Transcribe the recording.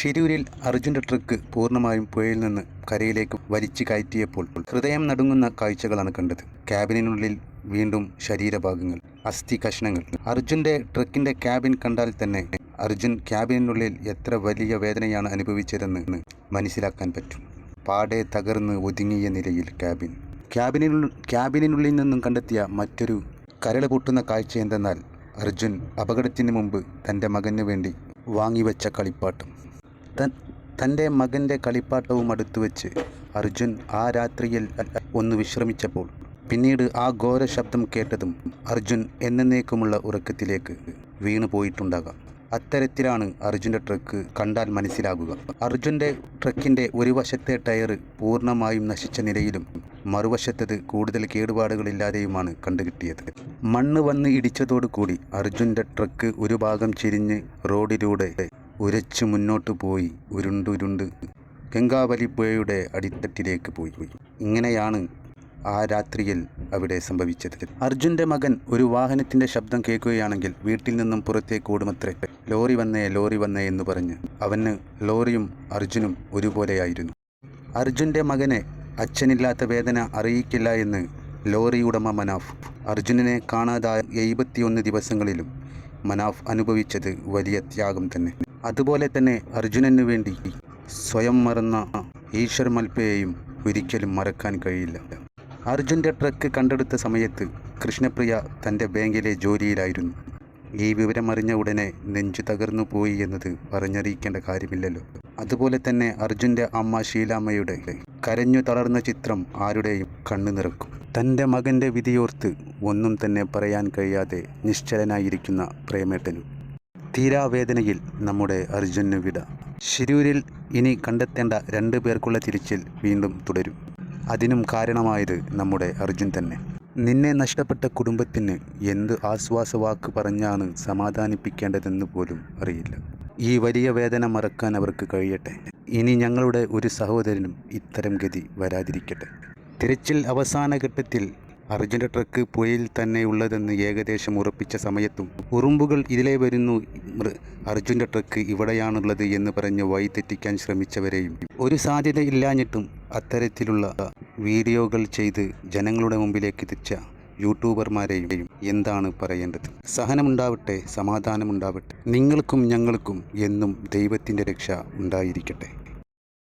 ഷിരൂരിൽ അർജുന്റെ ട്രക്ക് പൂർണമായും പുഴയിൽ നിന്ന് കരയിലേക്ക് വലിച്ചു കയറ്റിയപ്പോൾ ഹൃദയം നടുങ്ങുന്ന കാഴ്ചകളാണ് കണ്ടത്. ക്യാബിനുള്ളിൽ വീണ്ടും ശരീരഭാഗങ്ങൾ അസ്ഥി കഷ്ണങ്ങൾ. അർജുന്റെ ട്രക്കിന്റെ ക്യാബിൻ കണ്ടാൽ തന്നെ അർജുൻ ക്യാബിനുള്ളിൽ എത്ര വലിയ വേദനയാണ് അനുഭവിച്ചതെന്ന് മനസ്സിലാക്കാൻ പറ്റും. പാടെ തകർന്ന് ഒതുങ്ങിയ നിലയിൽ ക്യാബിൻ. ക്യാബിനുള്ളിൽ ക്യാബിനുള്ളിൽ നിന്നും കണ്ടെത്തിയ മറ്റൊരു കരൾ പൊട്ടുന്ന കാഴ്ച എന്തെന്നാൽ അർജുൻ അപകടത്തിന് മുമ്പ് തന്റെ മകന് വേണ്ടി വാങ്ങിവെച്ച കളിപ്പാട്ടം. തൻ തന്റെ മകന്റെ കളിപ്പാട്ടവും അടുത്തു വെച്ച് അർജുൻ ആ രാത്രിയിൽ ഒന്ന് വിശ്രമിച്ചപ്പോൾ പിന്നീട് ആ ഘോര ശബ്ദം കേട്ടതും അർജുൻ എന്നേക്കുമുള്ള ഉറക്കത്തിലേക്ക് വീണു പോയിട്ടുണ്ടാകാം. അത്തരത്തിലാണ് അർജുന്റെ ട്രക്ക് കണ്ടാൽ മനസ്സിലാകുക. അർജുന്റെ ട്രക്കിന്റെ ഒരു വശത്തെ ടയർ പൂർണമായും നശിച്ച നിലയിലും മറുവശത്തത് കൂടുതൽ കേടുപാടുകളില്ലാതെയുമാണ് കണ്ടുകിട്ടിയത്. മണ്ണ് വന്ന് ഇടിച്ചതോടുകൂടി അർജുന്റെ ട്രക്ക് ഒരു ഭാഗം ചിരിഞ്ഞ് റോഡിലൂടെ ഉരച്ചു മുന്നോട്ട് പോയി ഉരുണ്ടുരുണ്ട്. ഗംഗാവലി പുഴയുടെ അടിത്തട്ടിലേക്ക് പോയി. ഇങ്ങനെയാണ് ആ രാത്രിയിൽ അവിടെ സംഭവിച്ചത്. അർജുന്റെ മകൻ ഒരു വാഹനത്തിന്റെ ശബ്ദം കേൾക്കുകയാണെങ്കിൽ വീട്ടിൽ നിന്നും പുറത്തേക്ക് ഓടുമത്രേ. ലോറി വന്നേ ലോറി വന്നേ എന്ന് പറഞ്ഞ് അവന് ലോറിയും അർജുനും ഒരുപോലെയായിരുന്നു. അർജുന്റെ മകനെ അച്ഛനില്ലാത്ത വേദന അറിയിക്കില്ല എന്ന് ലോറി ഉടമ മനാഫ് അർജുനനെ കാണാതായ എഴുപത്തിയൊന്ന് ദിവസങ്ങളിലും മനാഫ് അനുഭവിച്ചത് വലിയ ത്യാഗം തന്നെ. അതുപോലെ തന്നെ അർജുനന് വേണ്ടി സ്വയം മറന്ന ഈശ്വർ മൽപ്പയെയും ഒരിക്കലും മറക്കാൻ കഴിയില്ല. അർജുന്റെ ട്രക്ക് കണ്ടെടുത്ത സമയത്ത് കൃഷ്ണപ്രിയ തന്റെ ബാങ്കിലെ ജോലിയിലായിരുന്നു. ഈ വിവരമറിഞ്ഞ ഉടനെ നെഞ്ചു തകർന്നു പോയി എന്നത് പറഞ്ഞറിയിക്കേണ്ട കാര്യമില്ലല്ലോ. അതുപോലെ തന്നെ അർജുന്റെ അമ്മ ശീലാമ്മയുടെ കരഞ്ഞു തളർന്ന ചിത്രം ആരുടെയും കണ്ണു നിറക്കും. തന്റെ മകന്റെ വിധിയോർത്ത് ഒന്നും തന്നെ പറയാൻ കഴിയാതെ നിശ്ചലനായിരിക്കുന്ന പ്രേമേട്ടനും തീരാവേദനയിൽ നമ്മുടെ അർജുന് വിട. ശിരൂരിൽ ഇനി കണ്ടെത്തേണ്ട രണ്ടു പേർക്കുള്ള തിരിച്ചിൽ വീണ്ടും തുടരും. അതിനും കാരണമായത് നമ്മുടെ അർജുൻ തന്നെ. നിന്നെ നഷ്ടപ്പെട്ട കുടുംബത്തിന് എന്ത് ആശ്വാസവാക്ക് പറഞ്ഞാണ് സമാധാനിപ്പിക്കേണ്ടതെന്ന് പോലും അറിയില്ല. ഈ വലിയ വേദന മറക്കാൻ അവർക്ക് കഴിയട്ടെ. ഇനി ഞങ്ങളുടെ ഒരു സഹോദരനും ഇത്തരം ഗതി വരാതിരിക്കട്ടെ. തിരച്ചിൽ അവസാന ഘട്ടത്തിൽ അർജുന്റെ ട്രക്ക് പുഴയിൽ തന്നെ ഉള്ളതെന്ന് ഏകദേശം ഉറപ്പിച്ച സമയത്തും ഉറുമ്പുകൾ ഇതിലേ വരുന്നു അർജുന്റെ ട്രക്ക് ഇവിടെയാണുള്ളത് എന്ന് പറഞ്ഞ് വഴി തെറ്റിക്കാൻ ശ്രമിച്ചവരെയും. ഒരു സാധ്യത ഇല്ലാഞ്ഞിട്ടും അത്തരത്തിലുള്ള വീഡിയോകൾ ചെയ്ത് ജനങ്ങളുടെ മുമ്പിലേക്ക് എത്തിച്ച യൂട്യൂബർമാരെയും എന്താണ് പറയേണ്ടത്? സഹനമുണ്ടാവട്ടെ സമാധാനമുണ്ടാവട്ടെ. നിങ്ങൾക്കും ഞങ്ങൾക്കും എന്നും ദൈവത്തിന്റെ രക്ഷ ഉണ്ടായിരിക്കട്ടെ.